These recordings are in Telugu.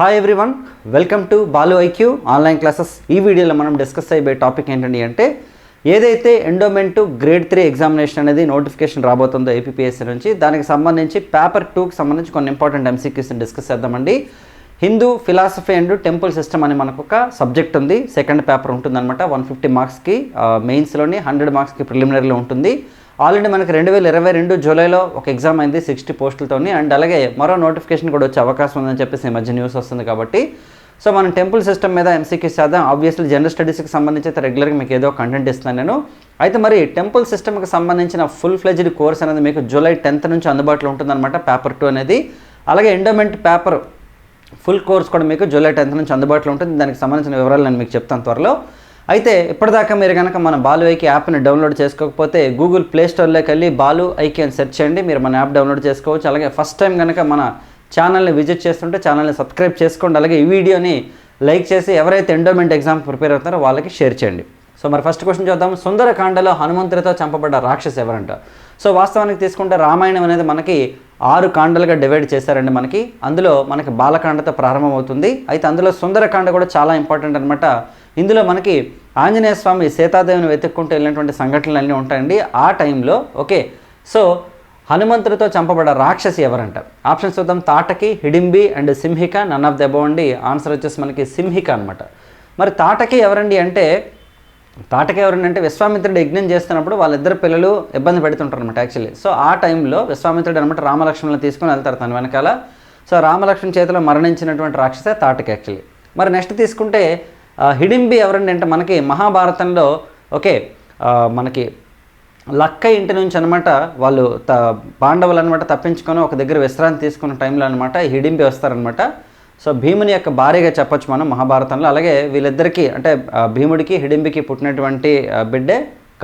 Hi everyone welcome to Balu IQ online classes ఈ వీడియోలో మనం డిస్కస్ అయిపోయే టాపిక్ ఏంటండి అంటే ఏదైతే ఎండోమెంట్ గ్రేడ్ త్రీ ఎగ్జామినేషన్ అనేది నోటిఫికేషన్ రాబోతుందో ఏపీఎస్సీ నుంచి దానికి సంబంధించి పేపర్ టూకి సంబంధించి కొన్ని ఇంపార్టెంట్ ఎంసీక్యూస్ని డిస్కస్ చేద్దామండి. Hindu philosophy and temple system అని మనకు ఒక సబ్జెక్ట్ ఉంది. సెకండ్ పేపర్ ఉంటుందన్నమాట. వన్ ఫిఫ్టీ మార్క్స్కి మెయిన్స్లోని హండ్రెడ్ మార్క్స్కి ప్రిలిమినరీలో ఉంటుంది. ఆల్రెడీ మనకి రెండు వేల ఇరవై రెండు జూలైలో ఒక ఎగ్జామ్ అయింది సిక్స్టీ పోస్టులతోని. అండ్ అలాగే మరో నోటిఫికేషన్ కూడా వచ్చే అవకాశం ఉందని చెప్పేసి ఈ మధ్య న్యూస్ వస్తుంది కాబట్టి. సో మనం టెంపుల్ సిస్టమ్ మీద ఎంసీక్యూస్ చేద్దాం. ఆబ్వియస్లీ జనరల్ స్టడీస్కి సంబంధించి అయితే రెగ్యులర్గా మీకు ఏదో కంటెంట్ ఇస్తున్నాను నేను. అయితే మరి టెంపుల్ సిస్టమ్కి సంబంధించిన ఫుల్ ఫ్లెజ్డ్ కోర్స్ అనేది మీకు జూలై టెన్త్ నుంచి అందుబాటులో ఉంటుందన్నమాట పేపర్ టూ అనేది. అలాగే ఎండోమెంట్ పేపర్ ఫుల్ కోర్స్ కూడా మీకు జూలై టెన్త్ నుంచి అందుబాటులో ఉంటుంది. దానికి సంబంధించిన వివరాలు నేను మీకు చెప్తాను త్వరలో. అయితే ఇప్పటిదాకా మీరు కనుక మన బాలు ఐకి యాప్ని డౌన్లోడ్ చేసుకోకపోతే గూగుల్ ప్లేస్టోర్లోకి వెళ్ళి బాలు ఐకి అని సెర్చ్ చేయండి. మీరు మన యాప్ డౌన్లోడ్ చేసుకోవచ్చు. అలాగే ఫస్ట్ టైం కనుక మన ఛానల్ని విజిట్ చేస్తుంటే ఛానల్ని సబ్స్క్రైబ్ చేసుకోండి. అలాగే ఈ వీడియోని లైక్ చేసి ఎవరైతే ఎండోమెంట్ ఎగ్జామ్ ప్రిపేర్ అవుతారో వాళ్ళకి షేర్ చేయండి. సో మరి ఫస్ట్ క్వశ్చన్ చూద్దాం. సుందరకాండలో హనుమంతుడితో చంపబడ్డ రాక్షస్ ఎవరంట? సో వాస్తవానికి తీసుకుంటే రామాయణం అనేది మనకి ఆరు కాండలుగా డివైడ్ చేశారండి మనకి. అందులో మనకి బాలకాండతో ప్రారంభమవుతుంది. అయితే అందులో సుందరకాండ కూడా చాలా ఇంపార్టెంట్ అనమాట ఇందులో మనకి ఆంజనేయ స్వామి సీతాదేవిని వెతుక్కుంటూ వెళ్ళినటువంటి సంఘటనలు అన్నీ ఉంటాయండి. ఆ టైంలో ఓకే సో హనుమంతుడితో చంపబడ్డ రాక్షసి ఎవరంట? ఆప్షన్ చూద్దాం. Tataki Hidimbi and Simhika. None of the అండి. ఆన్సర్ వచ్చేసి మనకి సింహిక అనమాట మరి తాటకి ఎవరండి అంటే తాటకి ఎవరండి అంటే విశ్వామిత్రుడు యజ్ఞం చేస్తున్నప్పుడు వాళ్ళిద్దరు పిల్లలు ఇబ్బంది పెడుతుంటారు అనమాట యాక్చువల్లీ సో ఆ టైంలో విశ్వామిత్రుడు అనమాట రామలక్ష్మణులు తీసుకుని వెళ్తారు తన వెనకాల. సో రామలక్ష్మణ్ చేతిలో మరణించినటువంటి రాక్షసే తాటకి యాక్చువల్లీ మరి నెక్స్ట్ తీసుకుంటే హిడింబి ఎవరండి అంటే మనకి మహాభారతంలో ఓకే మనకి లక్క ఇంటి నుంచి అనమాట వాళ్ళు త పాండవులు అనమాట తప్పించుకొని ఒక దగ్గర విశ్రాంతి తీసుకున్న టైంలో అనమాట హిడింబి వస్తారనమాట సో భీముని యొక్క భార్యగా చెప్పొచ్చు మనం మహాభారతంలో. అలాగే వీళ్ళిద్దరికీ అంటే భీముడికి హిడింబికి పుట్టినటువంటి బిడ్డే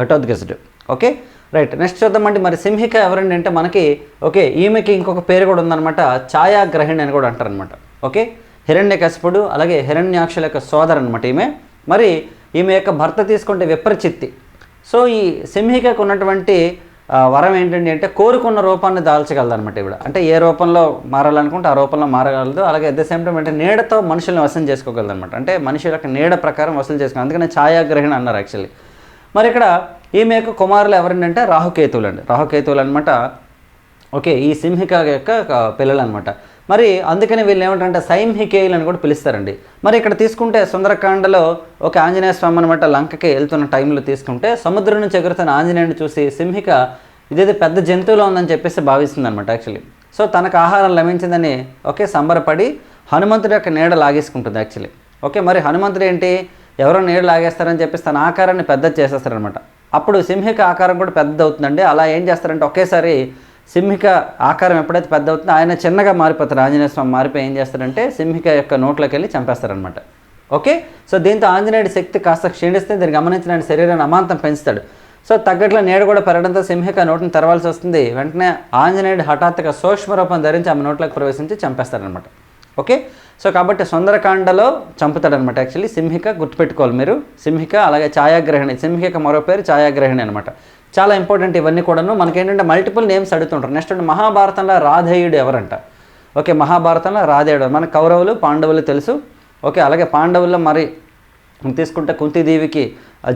ఘటోద్గజుడు. ఓకే? రైట్ నెక్స్ట్ చూద్దామండి. మరి సింహిక ఎవరండి అంటే మనకి ఓకే ఈమెకి ఇంకొక పేరు కూడా ఉందన్నమాట ఛాయాగ్రహిణి అని కూడా అంటారనమాట ఓకే? హిరణ్యకశిపుడు అలాగే హిరణ్యాక్షుల యొక్క సోదరు అనమాట ఈమె. మరి ఈమె యొక్క భర్త తీసుకుంటే విప్రచిత్తి. సో ఈ సింహికకు ఉన్నటువంటి వరం ఏంటండి అంటే కోరుకున్న రూపాన్ని దాల్చగలదు అనమాట ఇవిడ అంటే ఏ రూపంలో మారాలనుకుంటే ఆ రూపంలో మారగలదు. అలాగే అట్ ద సేమ్ టైం అంటే నీడతో మనుషుల్ని వసం చేసుకోగలదు అనమాట అంటే మనుషుల యొక్క నీడ ప్రకారం వసూలు చేసుకోవాలి అందుకని ఛాయాగ్రహణ అన్నారు యాక్చువల్లీ. మరి ఇక్కడ ఈమె యొక్క కుమారులు ఎవరంటే రాహుకేతువులు అండి రాహుకేతువులు అనమాట ఓకే ఈ సింహిక యొక్క పిల్లలు అనమాట మరి అందుకని వీళ్ళు ఏమంటారంటే సైంహికేయులు అని కూడా పిలుస్తారండి. మరి ఇక్కడ తీసుకుంటే సుందరకాండలో ఒక ఆంజనేయ స్వామి అనమాట లంకకి వెళ్తున్న టైంలో తీసుకుంటే సముద్రం నుంచి ఎగురుతున్న ఆంజనేయుని చూసి సింహిక ఇదేదో పెద్ద జంతువులో ఉందని చెప్పేసి భావిస్తుంది అనమాట యాక్చువల్లీ సో తనకు ఆహారం లభించిందని ఓకే సంబరపడి హనుమంతుడి యొక్క నీడ లాగేసుకుంటుంది యాక్చువల్లీ ఓకే మరి హనుమంతుడు ఏంటి? ఎవరో నీడ లాగేస్తారని చెప్పేసి తన ఆకారాన్ని పెద్ద చేసేస్తారనమాట అప్పుడు సింహిక ఆకారం కూడా పెద్ద అవుతుందండి అలా ఏం చేస్తారంటే ఒకేసారి సింహిక ఆకారం ఎప్పుడైతే పెద్ద అవుతుందో ఆయన చిన్నగా మారిపోతారు. ఆంజనేయ స్వామి మారిపోయి ఏం చేస్తారంటే సింహిక యొక్క నోట్లోకి వెళ్ళి చంపేస్తారనమాట ఓకే? సో దీంతో ఆంజనేయుడి శక్తి కాస్త క్షీణిస్తే దీన్ని గమనించిన ఆయన శరీరాన్ని అమాంతం పెంచుతాడు. సో తగ్గట్లో నీడ కూడా పెరగడంతో సింహిక నోటిని తెరవాల్సి వస్తుంది. వెంటనే ఆంజనేయుడు హఠాత్తుగా సూక్ష్మ రూపం ధరించి ఆమె నోట్లోకి ప్రవేశించి చంపేస్తాడనమాట ఓకే? సో కాబట్టి సుందరకాండలో చంపుతాడనమాట యాక్చువల్లీ. సింహిక గుర్తుపెట్టుకోవాలి మీరు. సింహిక అలాగే ఛాయాగ్రహిణి. సింహిక మరో పేరు ఛాయాగ్రహిణి అనమాట చాలా ఇంపార్టెంట్ ఇవన్నీ కూడాను. మనకేంటంటే మల్టిపుల్ నేమ్స్ అడుగుతుంటారు. నెక్స్ట్ మహాభారతంలో రాధేయుడు ఎవరంట? ఓకే మహాభారతంలో రాధేయుడు మన కౌరవులు పాండవులు తెలుసు. ఓకే అలాగే పాండవుల్లో మరి తీసుకుంటే కుంతిదేవికి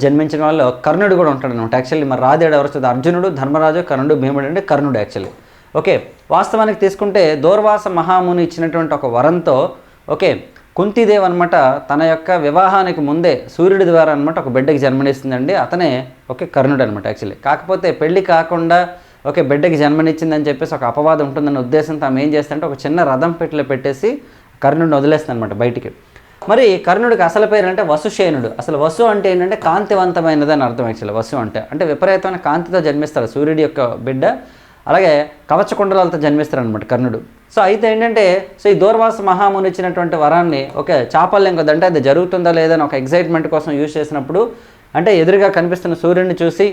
జన్మించిన వాళ్ళు కర్ణుడు కూడా ఉంటాడు అనమాట యాక్చువల్లీ మరి రాధేయుడు ఎవరు వస్తుంది అర్జునుడు ధర్మరాజు కర్ణుడు భీముడు అంటే కర్ణుడు యాక్చువల్లీ ఓకే వాస్తవానికి తీసుకుంటే దూర్వాస మహాముని ఇచ్చినటువంటి ఒక వరంతో ఓకే కుంతిదేవి అనమాట తన యొక్క వివాహానికి ముందే సూర్యుడి ద్వారా అనమాట ఒక బిడ్డకి జన్మనిస్తుందండి అతనే ఓకే కర్ణుడు అనమాట యాక్చువల్లీ. కాకపోతే పెళ్ళి కాకుండా ఓకే బిడ్డకి జన్మనిచ్చిందని చెప్పేసి ఒక అపవాదం ఉంటుందన్న ఉద్దేశంతో ఆమె ఏం చేస్తుంటే ఒక చిన్న రథం పెట్టిలో పెట్టేసి కర్ణుడిని వదిలేస్తుంది అనమాట బయటికి. మరి కర్ణుడికి అసలు పేరు అంటే వసుశేనుడు అసలు వసు అంటే ఏంటంటే కాంతివంతమైనది అని అర్థం యాక్చువల్లీ. వసు అంటే అంటే విపరీతమైన కాంతితో జన్మిస్తాడు సూర్యుడి యొక్క బిడ్డ. అలాగే కవచకుండలాలతో జన్మిస్తారు అనమాట కర్ణుడు. సో అయితే ఏంటంటే సో ఈ దూర్వాస మహాముని ఇచ్చినటువంటి వరాన్ని ఓకే చాపల్యం కదా అంటే అది జరుగుతుందా లేదా అని ఒక ఎగ్జైట్మెంట్ కోసం యూజ్ చేసినప్పుడు అంటే ఎదురుగా కనిపిస్తున్న సూర్యుడిని చూసి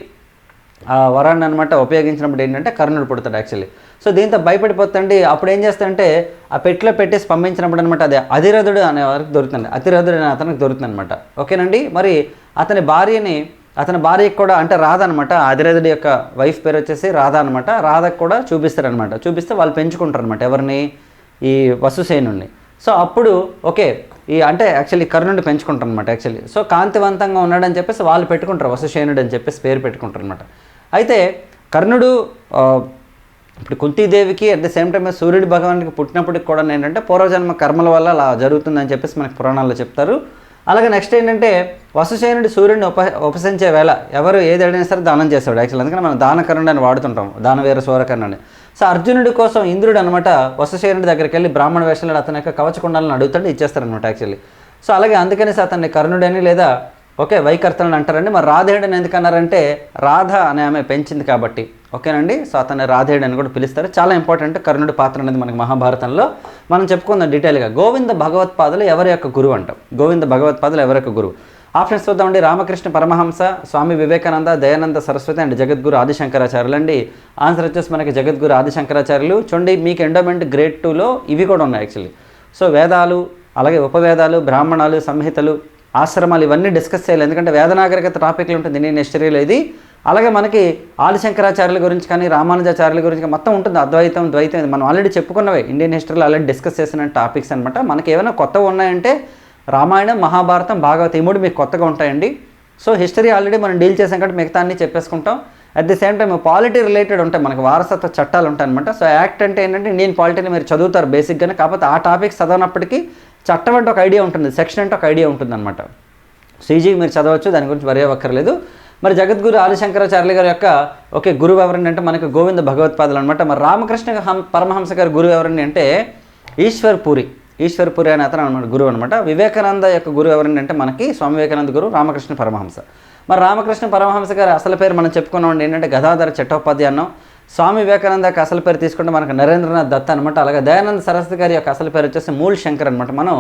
ఆ వరాన్ని అనమాట ఉపయోగించినప్పుడు ఏంటంటే కర్ణుడు పుడతాడు యాక్చువల్లీ సో దీంతో భయపడిపోతుంటే అప్పుడు ఏం చేస్తాడంటే ఆ పెట్టిలో పెట్టేసి పంపించినప్పుడు అనమాట అది అధిరథుడు అనే వారికి దొరుకుతుంది అతిరథుడు అనే అతనికి దొరుకుతుంది అనమాట ఓకేనండి? మరి అతని భార్యని అతని భార్యకు కూడా అంటే రాధ అనమాట ఆదిరాధుడి యొక్క వైఫ్ పేరు వచ్చేసి రాధ అనమాట రాధకు కూడా చూపిస్తారనమాట చూపిస్తే వాళ్ళు పెంచుకుంటారు అనమాట ఎవరిని? ఈ వసుసేనుణ్ణి. సో అప్పుడు ఓకే ఈ అంటే యాక్చువల్లీ కర్ణుడిని పెంచుకుంటారు అనమాట యాక్చువల్లీ సో కాంతివంతంగా ఉన్నాడని చెప్పేసి వాళ్ళు పెట్టుకుంటారు వసుసేనుడు అని చెప్పేసి పేరు పెట్టుకుంటారు అనమాట అయితే కర్ణుడు ఇప్పుడు కుంతీదేవికి అట్ ద సేమ్ టైం సూర్యుడు భగవానికి పుట్టినప్పటికి కూడా ఏంటంటే పూర్వజన్మ కర్మల వల్ల అలా జరుగుతుందని చెప్పేసి మనకి పురాణాల్లో చెప్తారు. అలాగే నెక్స్ట్ ఏంటంటే వసుశేనుడి సూర్యుడిని ఉప ఉపసించే వేళ ఎవరు ఏది అడిగినా సరే దానం చేస్తాడు యాక్చువల్ అందుకని మనం దానకరుణుడు అని వాడుతుంటాం దానవీర సూరకర్ణుని సో అర్జునుడి కోసం ఇంద్రుడు అనమాట వసుశయనుడి దగ్గరికి వెళ్ళి బ్రాహ్మణ వేషంలో అతని యొక్క కవచకుండాలను అడుగుతాడు ఇచ్చేస్తారనమాట యాక్చువల్లీ సో అలాగే అందుకనేసి అతన్ని కర్ణుడని లేదా ఓకే వైకర్తలను అంటారండి. మరి రాధేయుడని ఎందుకన్నారంటే రాధ అనే ఆమె పెంచింది కాబట్టి. ఓకేనండి? సో అతన్ని రాధేయుడు అని కూడా పిలుస్తారు. చాలా ఇంపార్టెంట్ కర్ణుడి పాత్ర అనేది మనకి మహాభారతంలో. మనం చెప్పుకుందాం డీటెయిల్గా. గోవింద భగవత్పాదులు ఎవరి యొక్క గురువు అంటాం? గోవింద భగవత్పాదులు ఎవరి యొక్క గురువు? ఆప్షన్స్ చూద్దామండి. రామకృష్ణ పరమహంస స్వామి వివేకానంద దయానంద సరస్వతి అండ్ జగద్గురు ఆదిశంకరాచార్యులు అండి ఆన్సర్ వచ్చేసి మనకి జగద్గురు ఆదిశంకరాచార్యులు. చూడండి మీకు ఎండోమెంట్ గ్రేడ్ టూలో ఇవి కూడా ఉన్నాయి యాక్చువల్లీ. సో వేదాలు అలాగే ఉపవేదాలు బ్రాహ్మణాలు సంహితలు ఆశ్రమాలు ఇవన్నీ డిస్కస్ చేయాలి. ఎందుకంటే వేదనాగరికత టాపిక్లు ఉంటుంది. నేను హిస్టరీలో ఇది. అలాగే మనకి ఆదిశంకరాచార్యుల గురించి కానీ రామానుజాచార్యుల గురించి కానీ మొత్తం ఉంటుంది. అద్వైతం ద్వైతం ఇది మనం ఆల్రెడీ చెప్పుకున్నవే. ఇండియన్ హిస్టరీలో ఆల్రెడీ డిస్కస్ చేసిన టాపిక్స్ అనమాట మనకి ఏమైనా కొత్తగా ఉన్నాయంటే రామాయణం మహాభారతం భాగవతం ఈ మూడు మీకు కొత్తగా ఉంటాయండి. సో హిస్టరీ ఆల్రెడీ మనం డీల్ చేసాం కాబట్టి మిగతా అన్ని చెప్పేసుకుంటాం. At the same time polity related ఉంటాయి. మనకు వారసత్వ చట్టాలు ఉంటాయి అనమాట సో యాక్ట్ అంటే ఏంటంటే ఇండియన్ పాలిటీని మీరు చదువుతారు బేసిక్గానే కాకపోతే ఆ టాపిక్స్ చదవనప్పటికీ చట్టం అంటే ఒక ఐడియా ఉంటుంది సెక్షన్ అంటే ఒక ఐడియా ఉంటుంది అనమాట సీజీ మీరు చదవచ్చు దాని గురించి వరే అక్కర్లేదు మరి జగద్గురు ఆదిశంకరాచార్యుల గారి యొక్క ఒకే గురువు ఎవరండి అంటే మనకు గోవింద భగవత్పాదులు అనమాట మరి రామకృష్ణ హం పరమహంస గారి గురువు ఎవరండి అంటే ఈశ్వర్ పూరి. ఈశ్వర్ పూరి అనే అతను అనమాట గురువు అనమాట వివేకానంద యొక్క గురువు ఎవరండి అంటే మనకి స్వామి వివేకానంద గురువు రామకృష్ణ పరమహంస. మరి రామకృష్ణ పరమహంస గారి అసలు పేరు మనం చెప్పుకున్నాం ఏంటంటే గదాధర చట్టోపాధ్యాయం స్వామి వివేకానంద యొక్క అసలు పేరు తీసుకుంటే మనకు నరేంద్రనాథ్ దత్ అనమాట అలాగే దయానంద సరస్వతి గారి యొక్క అసలు పేరు వచ్చేసి మూల్ శంకర్ అనమాట మనం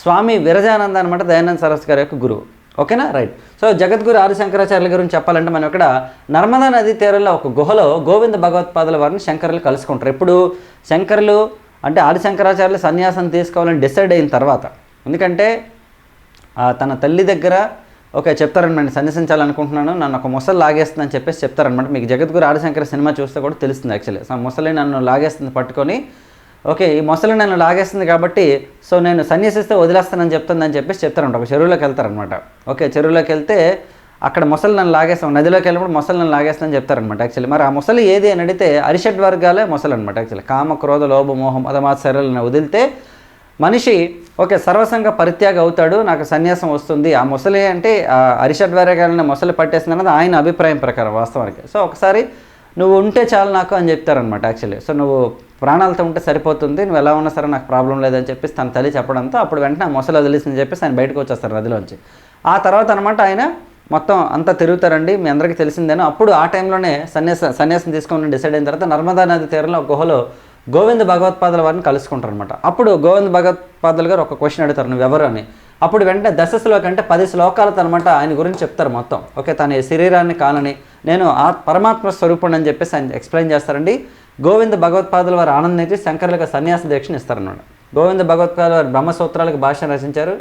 స్వామి విరజానంద అనమాట దయానంద సరస్వతి గారి యొక్క గురువు. ఓకేనా? రైట్. సో జగద్గురు ఆదిశంకరాచార్యుల గురించి చెప్పాలంటే మనం ఇక్కడ నర్మదా నదీ తీరంలో ఒక గుహలో గోవింద భగవత్పాదుల వారిని శంకరులు కలుసుకుంటారు. ఎప్పుడు శంకరులు అంటే ఆదిశంకరాచార్యులు సన్యాసం తీసుకోవాలని డిసైడ్ అయిన తర్వాత. ఎందుకంటే తన తల్లి దగ్గర ఓకే చెప్తారనమాట. సందర్శించాలనుకుంటున్నాను. నన్ను ఒక ముసలి లాగేస్తుందని చెప్పేసి చెప్తారనమాట. మీకు జగద్గురు ఆదిశంకర సినిమా చూస్తే కూడా తెలుస్తుంది యాక్చువల్లీ సో ముసలి నన్ను లాగేస్తుంది పట్టుకొని. ఓకే ఈ ముసలి నన్ను లాగేస్తుంది కాబట్టి సో నేను సన్యాసిస్తే వదిలేస్తానని చెప్తుందని చెప్పేసి చెప్తారంట ఒక చెరువులోకి వెళ్తారనమాట. ఓకే చెరువులోకి వెళ్తే అక్కడ ముసలి నన్ను లాగేస్తాం నదిలోకి వెళ్ళినప్పుడు ముసలి నన్ను లాగేస్తానని చెప్తారనమాట యాక్చువల్లీ మరి ఆ ముసలి ఏది అని అడిగితే అరిషడ్ వర్గాలే ముసలి అనమాట యాక్చువల్లీ కామ క్రోధ లోభ మోహం మదమాత్సర్యాలను వదిలితే మనిషి ఓకే సర్వసంగ పరిత్యాగ అవుతాడు నాకు సన్యాసం వస్తుంది. ఆ ముసలి అంటే ఆ అరిషడ్ వేరగాలని ముసలి పట్టేసింది అన్నది ఆయన అభిప్రాయం ప్రకారం వాస్తవానికి. సో ఒకసారి నువ్వు ఉంటే చాలు నాకు అని చెప్తారనమాట యాక్చువల్లీ. సో నువ్వు ప్రాణాలతో ఉంటే సరిపోతుంది నువ్వు ఎలా ఉన్నా సరే నాకు ప్రాబ్లం లేదని చెప్పేసి తన తల్లి చెప్పడంతో అప్పుడు వెంటనే ఆ ముసలి వదిలేసిందని చెప్పేసి ఆయన బయటకు వచ్చేస్తారు నదిలోంచి. ఆ తర్వాత అనమాట ఆయన మొత్తం అంతా తిరుగుతారండి మీ అందరికీ తెలిసిందేనో. అప్పుడు ఆ టైంలోనే సన్యాస సన్యాసం తీసుకోమని డిసైడ్ అయిన తర్వాత నర్మదా నది తీరంలో గుహలో గోవింద భగవత్పాదుల వారిని కలుసుకుంటారు అనమాట అప్పుడు గోవింద భగవత్పాదులు గారు ఒక క్వశ్చన్ అడుగుతారు నువ్వు ఎవరు? అని. అప్పుడు వెంటనే దశ శ్లోక అంటే పది శ్లోకాలతో అనమాట ఆయన గురించి చెప్తారు మొత్తం. ఓకే తన శరీరాన్ని కానని నేను ఆ పరమాత్మ స్వరూపుడు అని చెప్పేసి ఆయన ఎక్స్ప్లెయిన్ చేస్తారండి. గోవింద భగవత్పాదుల వారు ఆనందించి శంకరులకు సన్యాస దీక్షను ఇస్తారన్నమాట. గోవింద భగవత్పాదుల వారు బ్రహ్మసూత్రాలకు భాష రచించారు.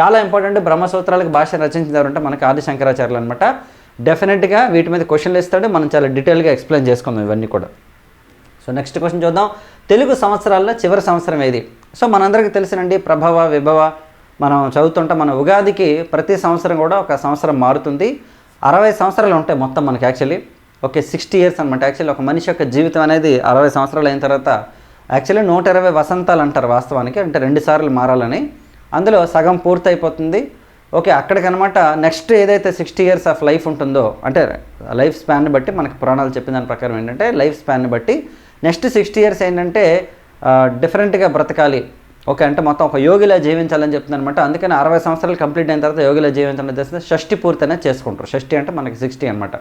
చాలా ఇంపార్టెంట్ బ్రహ్మసూత్రాలకు భాష రచించారంటే మనకి ఆది శంకరాచార్యులు అనమాట డెఫినెట్గా వీటి మీద క్వశ్చన్లు ఇస్తాడు. మనం చాలా డీటెయిల్గా ఎక్స్ప్లెయిన్ చేసుకుందాం ఇవన్నీ కూడా. సో నెక్స్ట్ క్వశ్చన్ చూద్దాం. తెలుగు సంవత్సరాల్లో చివరి సంవత్సరం ఏది సో మనందరికీ తెలిసినండి ప్రభవ విభవ మనం చదువుతుంటే. మన ఉగాదికి ప్రతి సంవత్సరం కూడా ఒక సంవత్సరం మారుతుంది. అరవై సంవత్సరాలు ఉంటాయి మొత్తం మనకి యాక్చువల్లీ ఓకే సిక్స్టీ ఇయర్స్ అనమాట యాక్చువల్లీ ఒక మనిషి యొక్క జీవితం అనేది అరవై సంవత్సరాలు అయిన తర్వాత యాక్చువల్లీ నూట ఇరవై వసంతాలు అంటారు వాస్తవానికి. అంటే రెండు సార్లు మారాలని. అందులో సగం పూర్తయిపోతుంది. ఓకే అక్కడికనమాట నెక్స్ట్ ఏదైతే సిక్స్టీ ఇయర్స్ ఆఫ్ లైఫ్ ఉంటుందో అంటే లైఫ్ స్పాన్ని బట్టి మనకి పురాణాలు చెప్పిన దాని ప్రకారం ఏంటంటే లైఫ్ స్పాన్ని బట్టి నెక్స్ట్ సిక్స్టీ ఇయర్స్ ఏంటంటే డిఫరెంట్గా బ్రతకాలి. ఓకే అంటే మొత్తం ఒక యోగిలా జీవించాలని చెప్తుంది అందుకని అరవై సంవత్సరాలు కంప్లీట్ అయిన తర్వాత యోగిలా జీవించాలని చేస్తే షష్టి పూర్తి చేసుకుంటారు. షష్టి అంటే మనకి సిక్స్టీ అనమాట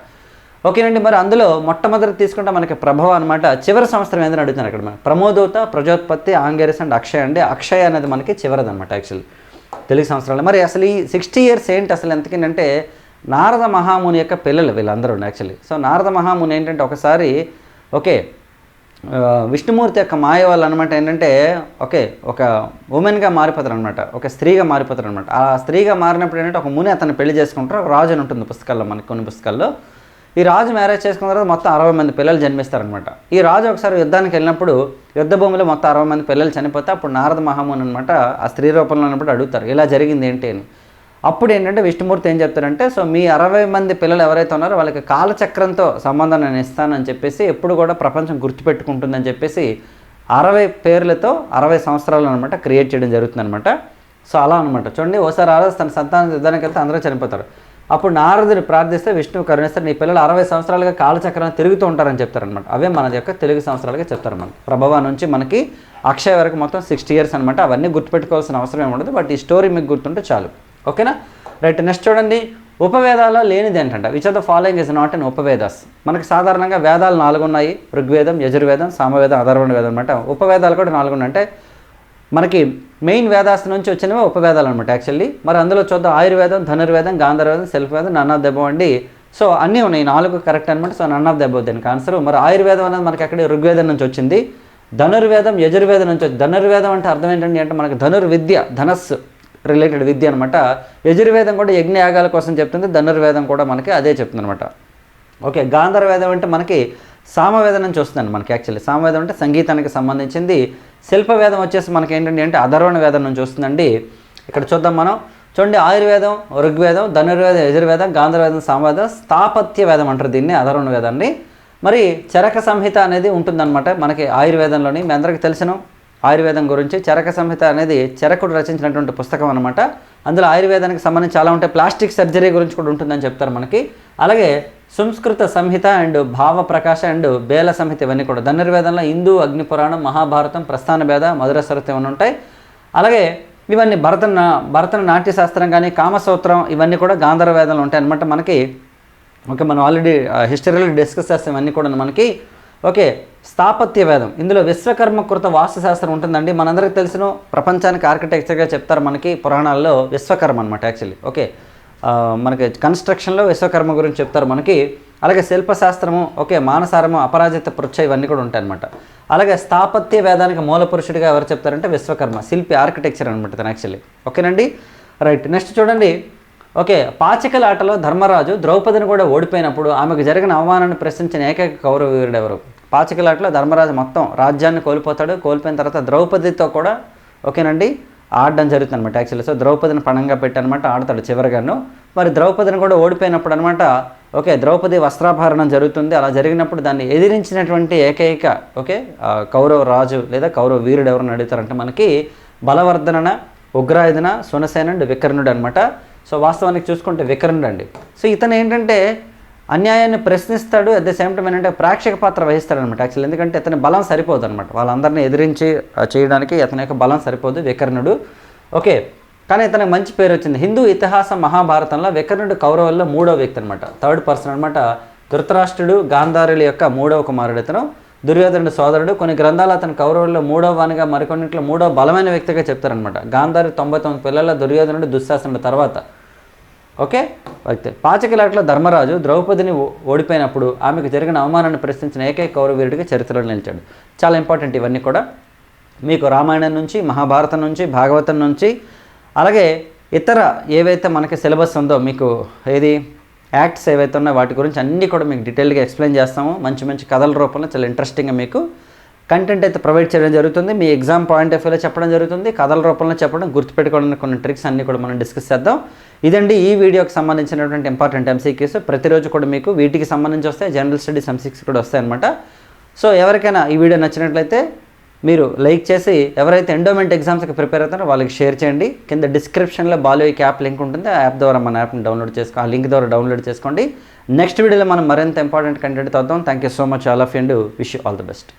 ఓకేనండి మరి అందులో మొట్టమొదటి తీసుకుంటే మనకి ప్రభవ అనమాట చివరి సంవత్సరం ఏందని అడుగుతున్నారు అక్కడ మనం ప్రమోదోత ప్రజోత్పత్తి ఆంగేరస్ అండ్ అక్షయ అండి. అక్షయ అనేది మనకి చివరిది అనమాట యాక్చువల్లీ తెలుగు సంవత్సరాలు మరి అసలు ఈ సిక్స్టీ ఇయర్స్ ఏంటి అసలు? ఎంతకేంటంటే నారద మహాముని యొక్క పిల్లలు వీళ్ళందరూ యాక్చువల్లీ. సో నారద మహాముని ఏంటంటే ఒకసారి ఓకే విష్ణుమూర్తి యొక్క మాయ వాళ్ళు అనమాట ఏంటంటే ఓకే ఒక ఉమెన్గా మారిపోతారు అనమాట ఒక స్త్రీగా మారిపోతారు అనమాట ఆ స్త్రీగా మారినప్పుడు ఏంటంటే ఒక ముని అతను పెళ్ళి చేసుకుంటారు ఒక రాజు అని ఉంటుంది పుస్తకాల్లో మనకి కొన్ని పుస్తకాల్లో. ఈ రాజు మ్యారేజ్ చేసుకున్న తర్వాత మొత్తం అరవై మంది పిల్లలు జన్మిస్తారనమాట ఈ రాజు ఒకసారి యుద్ధానికి వెళ్ళినప్పుడు యుద్ధ భూమిలో మొత్తం అరవై మంది పిల్లలు చనిపోతే అప్పుడు నారద మహాముని అనమాట ఆ స్త్రీ రూపంలో ఉన్నప్పుడు అడుగుతారు ఇలా జరిగింది ఏంటి అని. అప్పుడు ఏంటంటే విష్ణుమూర్తి ఏం చెప్తారంటే సో మీ అరవై మంది పిల్లలు ఎవరైతే ఉన్నారో వాళ్ళకి కాలచక్రంతో సంబంధం నేను ఇస్తానని చెప్పేసి ఎప్పుడు కూడా ప్రపంచం గుర్తుపెట్టుకుంటుందని చెప్పేసి అరవై పేర్లతో అరవై సంవత్సరాలు అనమాట క్రియేట్ చేయడం జరుగుతుంది అనమాట సో అలా అనమాట చూడండి ఓసారి ఆరోజు తన సంతానం యుద్ధానికి వెళ్తే అందరూ చనిపోతారు. అప్పుడు నారదుని ప్రార్థిస్తే విష్ణువు కరుణిస్తారు నీ పిల్లలు అరవై సంవత్సరాలుగా కాలచక్రం తిరుగుతూ ఉంటారని చెప్తారనమాట అవే మన యొక్క తెలుగు సంవత్సరాలుగా చెప్తారు మనకి ప్రభవ నుంచి మనకి అక్షయ వరకు మొత్తం సిక్స్టీ ఇయర్స్ అనమాట అవన్నీ గుర్తుపెట్టుకోవాల్సిన అవసరం ఏమి ఉండదు బట్ ఈ స్టోరీ మీకు గుర్తుంటే చాలు. ఓకేనా? రైట్ నెక్స్ట్ చూడండి. ఉపవేదాల్లో లేనిది ఏంటంట? Which are the following is not an Upavedas? మనకి సాధారణంగా వేదాలు నాలుగు ఉన్నాయి ఋగ్వేదం యజుర్వేదం సామవేదం అధర్వణ వేదం అనమాట ఉపవేదాలు కూడా నాలుగు అంటే మనకి మెయిన్ వేదాస్ నుంచి వచ్చినవి ఉపవేదాలు అనమాట యాక్చువల్లీ మరి అందులో చూద్దాం. ఆయుర్వేదం ధనుర్వేదం గాంధర్వేదం సెల్ఫ్ వేదం నన్ ఆఫ్ దెబో అండి. సో అన్నీ ఉన్నాయి. నాలుగు కరెక్ట్ అనమాట సో నన్ ఆఫ్ దెబో దీనికి ఆన్సర్ మరి ఆయుర్వేదం అనేది మనకి అక్కడ ఋగ్వేదం నుంచి వచ్చింది. ధనుర్వేదం యజుర్వేదం నుంచి వచ్చింది. ధనుర్వేదం అంటే అర్థం ఏంటండి అంటే మనకి ధనుర్విద్య ధనస్సు. రిలేటెడ్ విద్య అనమాట యజుర్వేదం కూడా యజ్ఞయాగాల కోసం చెప్తుంది ధనుర్వేదం కూడా మనకి అదే చెప్తుంది అనమాట ఓకే గాంధర్వేదం అంటే మనకి సామవేదం నుంచి వస్తుందండి మనకి యాక్చువల్లీ సామవేదం అంటే సంగీతానికి సంబంధించింది. శిల్పవేదం వచ్చేసి మనకి ఏంటంటే అంటే అధర్వణ వేదం నుంచి వస్తుందండి. ఇక్కడ చూద్దాం మనం. చూడండి ఆయుర్వేదం ఋగ్వేదం ధనుర్వేదం యజుర్వేదం గాంధర్వేదం సామవేదం స్థాపత్య వేదం అంటారు దీన్ని అధర్వణ వేదాన్ని. మరి చరక సంహిత అనేది ఉంటుందన్నమాట మనకి ఆయుర్వేదంలోని. మీ అందరికీ తెలిసిన ఆయుర్వేదం గురించి చరక సంహిత అనేది చరకుడు రచించినటువంటి పుస్తకం అనమాట అందులో ఆయుర్వేదానికి సంబంధించి చాలా ఉంటాయి. ప్లాస్టిక్ సర్జరీ గురించి కూడా ఉంటుందని చెప్తారు మనకి. అలాగే సంస్కృత సంహిత అండ్ భావ ప్రకాశ అండ్ బేల సంహిత ఇవన్నీ కూడా. ధనుర్వేదంలో హిందూ అగ్నిపురాణం మహాభారతం ప్రస్థాన భేద మధుర సరస్వతి ఇవన్నీ ఉంటాయి. అలాగే ఇవన్నీ భరత భరత నాట్య శాస్త్రం కానీ కామసూత్రం ఇవన్నీ కూడా గాంధర్వ వేదంలో ఉంటాయి అనమాట మనకి. ఓకే మనం ఆల్రెడీ హిస్టరీలో డిస్కస్ చేస్తాం ఇవన్నీ కూడా మనకి. ఓకే స్థాపత్య వేదం. ఇందులో విశ్వకర్మకృత వాస్తుశాస్త్రం ఉంటుందండి. మనందరికీ తెలిసిన. ప్రపంచానికి ఆర్కిటెక్చర్గా చెప్తారు మనకి పురాణాల్లో విశ్వకర్మ అనమాట యాక్చువల్లీ ఓకే మనకి కన్స్ట్రక్షన్లో విశ్వకర్మ గురించి చెప్తారు మనకి. అలాగే శిల్పశాస్త్రము ఓకే మానసారము అపరాజిత పృచ్ఛ ఇవన్నీ కూడా ఉంటాయి అనమాట అలాగే స్థాపత్య వేదానికి మూల పురుషుడిగా ఎవరు చెప్తారంటే విశ్వకర్మ శిల్పి ఆర్కిటెక్చర్ అనమాట తను యాక్చువల్లీ ఓకేనండి రైట్ నెక్స్ట్ చూడండి. ఓకే పాచికల ఆటలో ధర్మరాజు ద్రౌపదిని కూడా ఓడిపోయినప్పుడు ఆమెకు జరిగిన అవమానాన్ని ప్రశ్నించిన ఏకైక కౌరవ వీరుడు ఎవరు? పాచికలాటల ధర్మరాజు మొత్తం రాజ్యాన్ని కోల్పోతాడు కోల్పోయిన తర్వాత ద్రౌపదితో కూడా ఓకేనండి ఆడడం జరుగుతుంది అనమాట యాక్చువల్లీ సో ద్రౌపదిని పణంగా పెట్టి అనమాట ఆడతాడు చివరిగాను. మరి ద్రౌపదిని కూడా ఓడిపోయినప్పుడు అనమాట ఓకే ద్రౌపది వస్త్రాభరణం జరుగుతుంది. అలా జరిగినప్పుడు దాన్ని ఎదిరించినటువంటి ఏకైక ఓకే కౌరవ రాజు లేదా కౌరవ వీరుడు ఎవరిని అడుగుతారంటే మనకి బలవర్ధనన ఉగ్రాయుధన సునసేన అండ్ వికర్ణుడు అనమాట సో వాస్తవానికి చూసుకుంటే వికర్ణుడు అండి సో ఇతను ఏంటంటే అన్యాయాన్ని ప్రశ్నిస్తాడు అట్ ద సేమ్ టైం ఏంటంటే ప్రేక్షక పాత్ర వహిస్తాడు అనమాట యాక్చువల్ ఎందుకంటే ఇతని బలం సరిపోదు అనమాట వాళ్ళందరినీ ఎదిరించి చేయడానికి ఇతని యొక్క బలం సరిపోదు వికర్ణుడు. ఓకే కానీ ఇతనికి మంచి పేరు వచ్చింది. హిందూ ఇతిహాసం మహాభారతంలో వికర్ణుడు కౌరవుల్లో మూడో వ్యక్తి అనమాట. థర్డ్ పర్సన్ అనమాట. ధృతరాష్ట్రుడు గాంధారుల యొక్క మూడవ కుమారుడు ఇతను. దుర్యోధనుడు సోదరుడు. కొన్ని గ్రంథాలు అతను కౌరవుల్లో మూడవ వానిగా మరికొన్నింటిలో మూడో బలమైన వ్యక్తిగా చెప్తారనమాట. గాంధారి తొంభై తొమ్మిది పిల్లల దుర్యోధనుడు దుశ్శాసనుడు తర్వాత. ఓకే? అయితే పాచకిలాట్లో ధర్మరాజు ద్రౌపదిని ఓడిపోయినప్పుడు ఆమెకు జరిగిన అవమానాన్ని ప్రశ్నించిన ఏకైక కౌరవీరుడిగా చరిత్రలో నిలిచాడు. చాలా ఇంపార్టెంట్ ఇవన్నీ కూడా. మీకు రామాయణం నుంచి మహాభారతం నుంచి భాగవతం నుంచి అలాగే ఇతర ఏవైతే మనకి సిలబస్ ఉందో మీకు ఏది యాక్ట్స్ ఏవైతే ఉన్నాయో వాటి గురించి అన్నీ కూడా మీకు డీటెయిల్గా ఎక్స్ప్లెయిన్ చేస్తాము. మంచి మంచి కథల రూపంలో చాలా ఇంట్రెస్టింగ్గా మీకు కంటెంట్ అయితే ప్రొవైడ్ చేయడం జరుగుతుంది. మీ ఎగ్జామ్ పాయింట్ ఆఫ్ వ్యూలో చెప్పడం జరుగుతుంది. కథల రూపంలో చెప్పడం గుర్తుపెట్టుకోవడానికి కొన్ని ట్రిక్స్ అన్నీ కూడా మనం డిస్కస్ చేద్దాం. ఇదండి ఈ వీడియోకి సంబంధించినటువంటి ఇంపార్టెంట్ ఎంసీక్యూస్. ప్రతిరోజు కూడా మీకు వీటికి సంబంధించి వస్తాయి. జనరల్ స్టడీస్ ఎంసీక్స్ కూడా వస్తాయి అనమాట సో ఎవరికైనా ఈ వీడియో నచ్చినట్లయితే మీరు లైక్ చేసి ఎవరైతే ఎండోమెంట్ ఎగ్జామ్స్కి ప్రిపేర్ అవుతారో వాళ్ళకి షేర్ చేయండి. కింద డిస్క్రిప్షన్లో బాలోయిక్ యాప్ లింక్ ఉంటుంది. ఆ యాప్ ద్వారా మన యాప్ని డౌన్లోడ్ చేసుకో ఆ లింక్ ద్వారా డౌన్లోడ్ చేసుకోండి. నెక్స్ట్ వీడియోలో మనం మరింత ఇంపార్టెంట్ కంటెంట్ చూద్దాం thank you so much all of and wish all the best.